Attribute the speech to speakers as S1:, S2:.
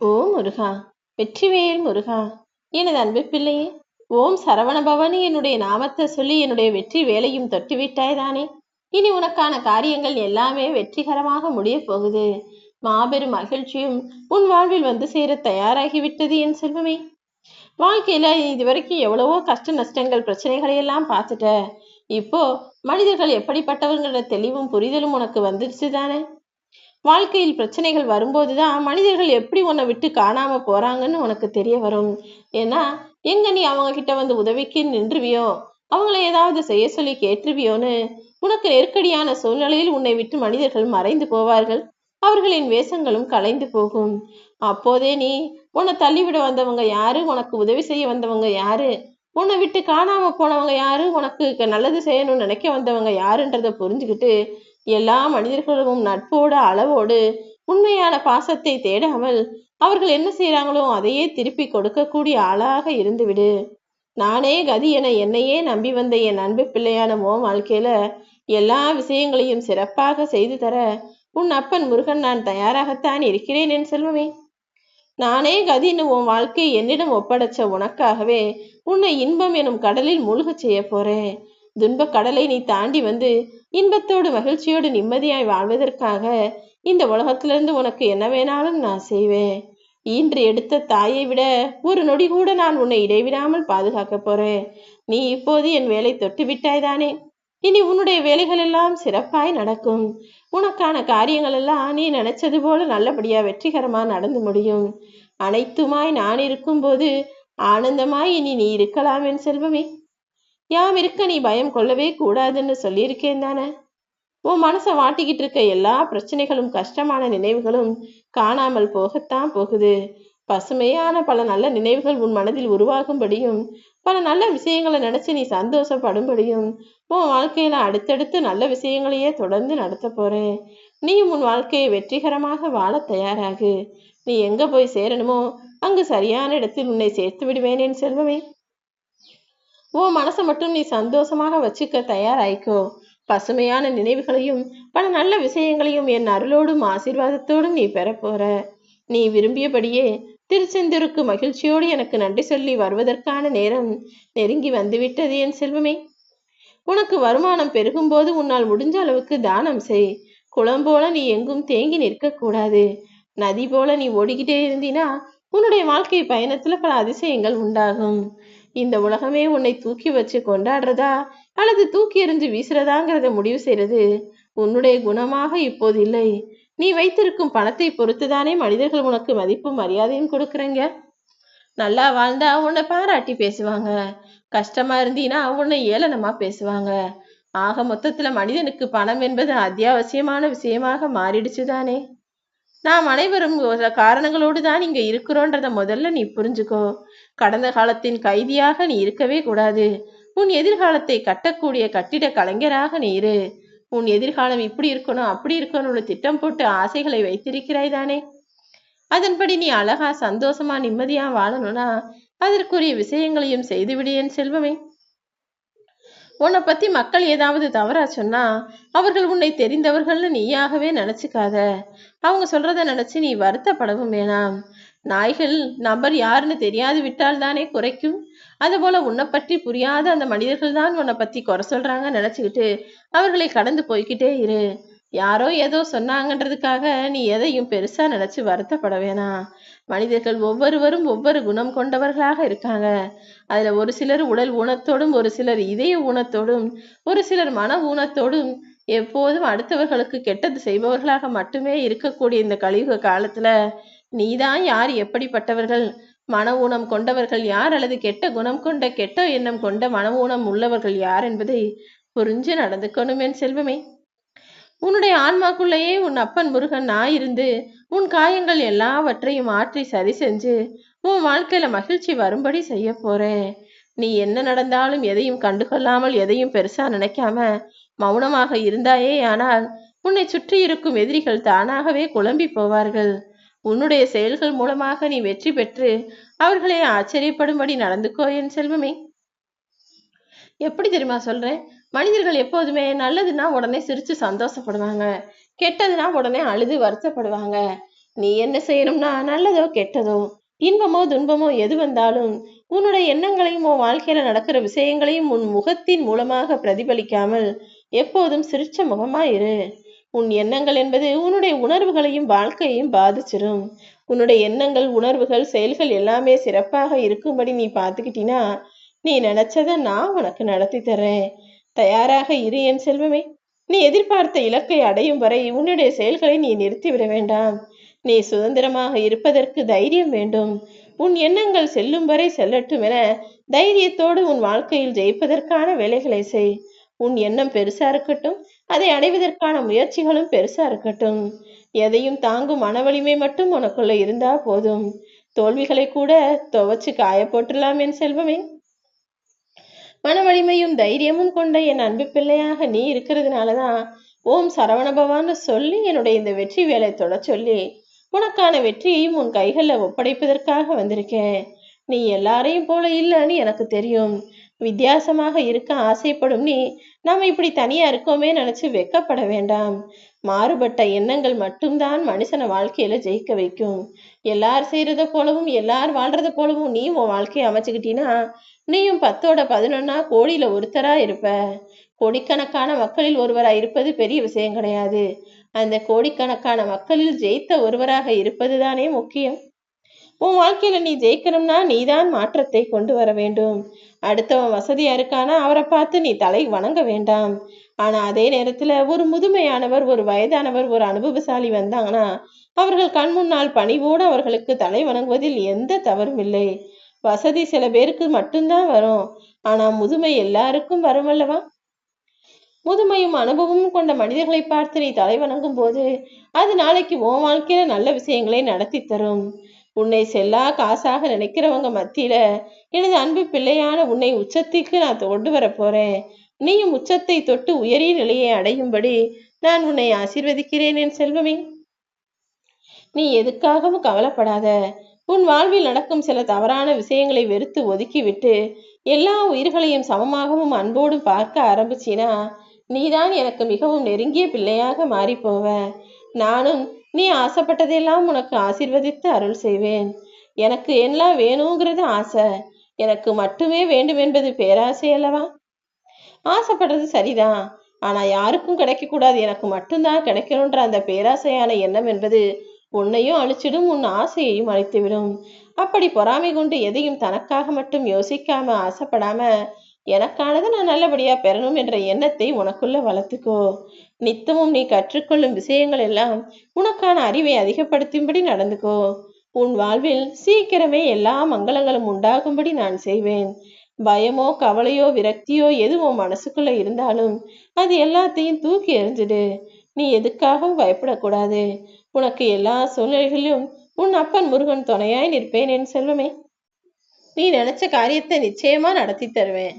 S1: ஓ முருகா வெற்றிவேல் முருகா எனது அன்பு பிள்ளையே ஓம் சரவண பவனி என்னுடைய நாமத்தை சொல்லி என்னுடைய வெற்றி வேலையும் தொட்டுவிட்டாய் தானே. இனி உனக்கான காரியங்கள் எல்லாமே வெற்றிகரமாக முடிய போகுது. மாபெரும் மகிழ்ச்சியும் உன் வாழ்வில் வந்து சேர தயாராகிவிட்டது என் செல்வமே. வாழ்க்கையில இது வரைக்கும் எவ்வளவோ கஷ்ட நஷ்டங்கள் பிரச்சனைகளை எல்லாம் பார்த்துட்ட. இப்போ மனிதர்கள் எப்படிப்பட்டவங்கிற தெளிவும் புரிதலும் உனக்கு வந்துருச்சு தானே வாழ்க்கையில் பிரச்சனைகள் வரும்போதுதான் மனிதர்கள் எப்படி உன்னை விட்டு காணாம போறாங்கன்னு உனக்கு தெரிய வரும். ஏன்னா எங்க நீ அவங்க கிட்ட வந்து உதவிக்கு நின்றுவியோ அவங்கள ஏதாவது செய்ய சொல்லி கேட்டுருவியோன்னு உனக்கு நெருக்கடியான சூழ்நிலையில் உன்னை விட்டு மனிதர்கள் மறைந்து போவார்கள். அவர்களின் வேஷங்களும் கலைந்து போகும். அப்போதே நீ உன்னை தள்ளிவிட வந்தவங்க யாரு? உனக்கு உதவி செய்ய வந்தவங்க யாரு? உன்னை விட்டு காணாம போனவங்க யாரு? உனக்கு நல்லது செய்யணும்னு நினைக்க வந்தவங்க யாருன்றத புரிஞ்சுக்கிட்டு எல்லா மனிதர்களும் நட்போடு அளவோடு உண்மையான பாசத்தை தேடாமல் அவர்கள் என்ன செய்யறாங்களோ அதையே திருப்பி கொடுக்கக்கூடிய ஆளாக இருந்துவிடு. நானே கதி என என்னையே நம்பி வந்த என் அன்பு பிள்ளையான மோ வாழ்க்கையில எல்லா விஷயங்களையும் சிறப்பாக செய்து தர உன் அப்பன் முருகன் நான் தயாராகத்தான் இருக்கிறேன் என் செல்வமே. நானே கதின்னு உன் வாழ்க்கை என்னிடம் ஒப்படைச்ச உனக்காகவே உன்னை இன்பம் எனும் கடலில் மூழ்கச் செய்ய போறேன். துன்ப கடலை நீ தாண்டி வந்து இன்பத்தோடு மகிழ்ச்சியோடு நிம்மதியாய் வாழ்வதற்காக இந்த உலகத்திலிருந்து உனக்கு என்ன வேணாலும் நான் செய்வேன். ஈன்று எடுத்த தாயை விட ஒரு நொடி கூட நான் உன்னை இடைவிடாமல் பாதுகாக்க போறேன். நீ இப்போது என் வேலை தொட்டு விட்டாய் தானே? இனி உன்னுடைய வேலைகள் எல்லாம் சிறப்பாய் நடக்கும். உனக்கான காரியங்கள் எல்லாம் நீ நினைச்சது போல நல்லபடியா வெற்றிகரமா நடந்து முடியும். அனைத்துமாய் நான் இருக்கும்போது ஆனந்தமாய் இனி நீ இருக்கலாம் என் செல்வமே. யாம் இருக்க நீ பயம் கொள்ளவே கூடாதுன்னு சொல்லியிருக்கேன் தானே? உன் மனசை வாட்டிக்கிட்டு இருக்க எல்லா பிரச்சனைகளும் கஷ்டமான நினைவுகளும் காணாமல் போகத்தான் போகுது. பசுமையான பல நல்ல நினைவுகள் உன் மனதில் உருவாகும்படியும் பல நல்ல விஷயங்களை நினைச்சு நீ சந்தோஷப்படும்படியும் உன் வாழ்க்கையில அடுத்தடுத்து நல்ல விஷயங்களையே தொடர்ந்து நடத்த போறேன். நீயும் உன் வாழ்க்கையை வெற்றிகரமாக வாழ தயாராகு. நீ எங்க போய் சேரணுமோ அங்கு சரியான இடத்தில் உன்னை சேர்த்து விடுவேன் என் செல்வமே. உன் மனசை மட்டும் நீ சந்தோஷமாக வச்சுக்க தயாராயிக்கோ. பசுமையான நினைவுகளையும் பல நல்ல விஷயங்களையும் என் அருளோடும் ஆசீர்வாதத்தோடும் நீ பெறப்போற நீ விரும்பியபடியே திருச்செந்தூருக்கு மகிழ்ச்சியோடு எனக்கு நன்றி சொல்லி வருவதற்கான நேரம் நெருங்கி வந்துவிட்டது என் செல்வமே. உனக்கு வருமானம் பெருகும்போது உன்னால் முடிஞ்ச அளவுக்கு தானம் செய். குளம் போல நீ எங்கும் தேங்கி நிற்க கூடாது. நதி போல நீ ஓடிக்கிட்டே இருந்தினா உன்னுடைய வாழ்க்கை பயணத்துல பல அதிசயங்கள் உண்டாகும். இந்த உலகமே உன்னை தூக்கி வச்சு கொண்டாடுறதா? அல்லது தூக்கி எறிஞ்சு வீசுறதாங்கிறத முடிவு செய்யறது உன்னுடைய குணமாக இப்போது இல்லை. நீ வைத்திருக்கும் பணத்தை பொறுத்துதானே மனிதர்கள் உனக்கு மதிப்பும் மரியாதையும் கொடுக்குறீங்க? நல்லா வாழ்ந்தா உன்னை பாராட்டி பேசுவாங்க. கஷ்டமா இருந்தீனா உன்னை ஏளனமா பேசுவாங்க. ஆக மொத்தத்துல மனிதனுக்கு பணம் என்பது அத்தியாவசியமான விஷயமாக மாறிடுச்சு தானே நாம் அனைவரும் காரணங்களோடு தான் இங்க இருக்கிறோன்றத முதல்ல நீ புரிஞ்சுக்கோ. கடந்த காலத்தின் கைதியாக நீ இருக்கவே கூடாது. உன் எதிர்காலத்தை கட்டக்கூடிய கட்டிட கலைஞராக நீ இரு. உன் எதிர்காலம் இப்படி இருக்கணும் அப்படி இருக்கணும்னு திட்டம் போட்டு ஆசைகளை வைத்திருக்கிறாய் தானே? அதன்படி நீ அழகா சந்தோஷமா நிம்மதியா வாழணும்னா அதற்குரிய விஷயங்களையும் செய்துவிடு என் செல்வமே. உன்னை பத்தி மக்கள் ஏதாவது தவறா சொன்னா அவர்கள் உன்னை தெரிந்தவர்கள்னு நீயாகவே நினைச்சுக்காத. அவங்க சொல்கிறத நினச்சி நீ வருத்தப்படவும் வேணாம். நாய்கள் நபர் யாருன்னு தெரியாது விட்டால் தானே குறைக்கும். அதுபோல உன்னை பற்றி புரியாத அந்த மனிதர்கள் தான் உன்னை பத்தி குறை சொல்றாங்க நினச்சிக்கிட்டு அவர்களை கடந்து போய்கிட்டே இரு. யாரோ ஏதோ சொன்னாங்கன்றதுக்காக நீ எதையும் பெருசா நினைச்சு வருத்தப்பட வேணாம். மனிதர்கள் ஒவ்வொருவரும் ஒவ்வொரு குணம் கொண்டவர்களாக இருக்காங்க. அதுல ஒரு சிலர் உடல் ஊனத்தோடும் ஒரு சிலர் இதய ஊனத்தோடும் ஒரு சிலர் மன ஊனத்தோடும் எப்போதும் அடுத்தவர்களுக்கு கெட்டது செய்பவர்களாக மட்டுமே இருக்கக்கூடிய இந்த கலியுக காலத்துல நீதான் யார் எப்படிப்பட்டவர்கள் மன ஊனம் கொண்டவர்கள் யார் அல்லது கெட்ட குணம் கொண்ட கெட்ட எண்ணம் கொண்ட மன ஊனம் உள்ளவர்கள் யார் என்பதை புரிஞ்சு நடந்துக்கணும் செல்வமே. உன்னுடைய ஆன்மாக்குள்ளேயே உன் அப்பன் முருகன் நான் இருந்து உன் காயங்கள் எல்லாவற்றையும் மாற்றி சரி செஞ்சு உன் வாழ்க்கையில மகிழ்ச்சி வரும்படி செய்ய போறேன். நீ என்ன நடந்தாலும் எதையும் கண்டுகொள்ளாமல் எதையும் பெருசா நினைக்காம மௌனமாக இருந்தாயே ஆனால் உன்னை சுற்றி இருக்கும் எதிரிகள் தானாகவே குழம்பி போவார்கள். உன்னுடைய செயல்கள் மூலமாக நீ வெற்றி பெற்று அவர்களை ஆச்சரியப்படும்படி நடந்துக்கோ என் செல்வமே. எப்படி தெரியுமா சொல்றேன்? மனிதர்கள் எப்போதுமே நல்லதுன்னா உடனே சிரிச்சு சந்தோஷப்படுவாங்க. கெட்டதுன்னா உடனே அழுது வருத்தப்படுவாங்க. நீ என்ன செய்யணும்னா நல்லதோ கெட்டதோ இன்பமோ துன்பமோ எது வந்தாலும் உன்னுடைய எண்ணங்களையும் உன் வாழ்க்கையில நடக்கிற விஷயங்களையும் உன் முகத்தின் மூலமாக பிரதிபலிக்காமல் எப்போதும் சிரிச்ச முகமா இரு. உன் எண்ணங்கள் என்பது உன்னுடைய உணர்வுகளையும் வாழ்க்கையையும் பாதிச்சிடும் உன்னுடைய எண்ணங்கள் உணர்வுகள் செயல்கள் எல்லாமே சிறப்பாக இருக்கும்படி நீ பார்த்துக்கிட்டினா நீ நினைச்சத நான் உனக்கு நடத்தி தரேன். தயாராக இரு என் செல்வமே. நீ எதிர்பார்த்த இலக்கை அடையும் வரை உன்னுடைய செயல்களை நீ நிறுத்திவிட வேண்டாம். நீ சுதந்திரமாக இருப்பதற்கு தைரியம் வேண்டும். உன் எண்ணங்கள் செல்லும் வரை செல்லட்டும் என தைரியத்தோடு உன் வாழ்க்கையில் ஜெயிப்பதற்கான வேலைகளை செய். உன் எண்ணம் பெருசா இருக்கட்டும் அதை அடைவதற்கான முயற்சிகளும் பெருசா இருக்கட்டும். எதையும் தாங்கும் மன வலிமை மட்டும் உனக்குள்ள இருந்தா போதும். தோல்விகளை கூட துவச்சு காய போட்டுடலாம் என் செல்வமே. மன வலிமையும் தைரியமும் கொண்ட என் அன்பு பிள்ளையாக நீ இருக்கிறதுனால தான் ஓம் சரவணபவான்னு சொல்லி என்னுடைய இந்த வெற்றி வேலை தொட சொல்லி உனக்கான வெற்றியையும் உன் கைகளில் ஒப்படைப்பதற்காக வந்திருக்கேன். நீ எல்லாரையும் போல இல்லைன்னு எனக்கு தெரியும். வித்தியாசமாக இருக்க ஆசைப்படும் நீ. நாம் இப்படி தனியாக இருக்கோமே நினச்சி வெக்கப்பட வேண்டாம். மாறுபட்ட எண்ணங்கள் மட்டும்தான் மனுஷனை வாழ்க்கையில ஜெயிக்க வைக்கும். எல்லார் செய்யறத போலவும் எல்லார் வாழ்றத போலவும் நீ உன் வாழ்க்கையை அமைச்சுக்கிட்டீன்னா நீயும் பத்தோட பதினொன்னா கோடியில ஒருத்தரா இருப்ப. கோடிக்கணக்கான மக்களில் ஒருவரா இருப்பது பெரிய விஷயம் கிடையாது. அந்த கோடிக்கணக்கான மக்களில் ஜெயித்த ஒருவராக இருப்பதுதானே முக்கியம். உன் வாழ்க்கையில நீ ஜெயிக்கணும்னா நீதான் மாற்றத்தை கொண்டு வர வேண்டும். அடுத்தவன் வசதியா இருக்கானா அவரை பார்த்து நீ தலை வணங்க வேண்டாம். ஆனா அதே நேரத்துல ஒரு முதுமையானவர் ஒரு வயதானவர் ஒரு அனுபவசாலி வந்தாங்கன்னா அவர்கள் கண் முன்னால் பணிவோடு அவர்களுக்கு தலை வணங்குவதில் எந்த தவறும் இல்லை. வசதி சில பேருக்கு மட்டும்தான் வரும். ஆனா முதுமை எல்லாருக்கும் வரும் அல்லவா? முதுமையும் அனுபவமும் கொண்ட மனிதர்களை பார்த்து நீ தலை வணங்கும் போது அது நாளைக்கு உன் வாழ்க்கையில நல்ல விஷயங்களை நடத்தி தரும். உன்னை செல்லா காசாக நினைக்கிறவங்க மத்தியில எனது அன்பு பிள்ளையான உன்னை உச்சத்திற்கு நான் கொண்டு வர போறேன். நீயும் உச்சத்தை தொட்டு உயரிய நிலையை அடையும்படி நான் உன்னை ஆசீர்வதிக்கிறேன் என் செல்வமே. நீ எதுக்காகவும் கவலைப்படாத. உன் வாழ்வில் நடக்கும் சில தவறான விஷயங்களை வெறுத்து ஒதுக்கிவிட்டு எல்லா உயிர்களையும் சமமாகவும் அன்போடும் பார்க்க ஆரம்பிச்சினா நீதான் எனக்கு மிகவும் நெருங்கிய பிள்ளையாக மாறிப்போவ. நானும் நீ ஆசைப்பட்டதெல்லாம் உனக்கு ஆசிர்வதித்து அருள் செய்வேன். எனக்கு எல்லாம் வேணுங்கிறது ஆசை. எனக்கு மட்டுமே வேண்டும் என்பது பேராசை அல்லவா? ஆசைப்படுறது சரிதான். ஆனா யாருக்கும் கிடைக்க கூடாது எனக்கு மட்டும்தான் கிடைக்கணுன்ற அந்த பேராசையான எண்ணம் என்பது உன்னையும் அழிச்சிடும் உன் ஆசையையும் அழித்துவிடும். அப்படி பொறாமை கொண்டு எதையும் தனக்காக மட்டும் யோசிக்காம ஆசைப்படாம எனக்கானது நான் நல்லபடியா பெறணும் என்ற எண்ணத்தை உனக்குள்ள வளர்த்துக்கோ. நித்தமும் நீ கற்றுக்கொள்ளும் விஷயங்கள் எல்லாம் உனக்கான அறிவை அதிகப்படுத்தும்படி நடந்துக்கோ. உன் வாழ்வில் சீக்கிரமே எல்லா மங்களங்களும் உண்டாகும்படி நான் செய்வேன். பயமோ கவலையோ விரக்தியோ எதுவும் மனசுக்குள்ள இருந்தாலும் அது எல்லாத்தையும் தூக்கி எறிஞ்சிடு. நீ எதுக்காகவும் பயப்படக்கூடாது. உனக்கு எல்லா சூழ்நிலைகளிலும் உன் அப்பன் முருகன் துணையாய் நிற்பேன் என் செல்வமே. நீ நினைச்ச காரியத்தை நிச்சயமா நடத்தி தருவேன்.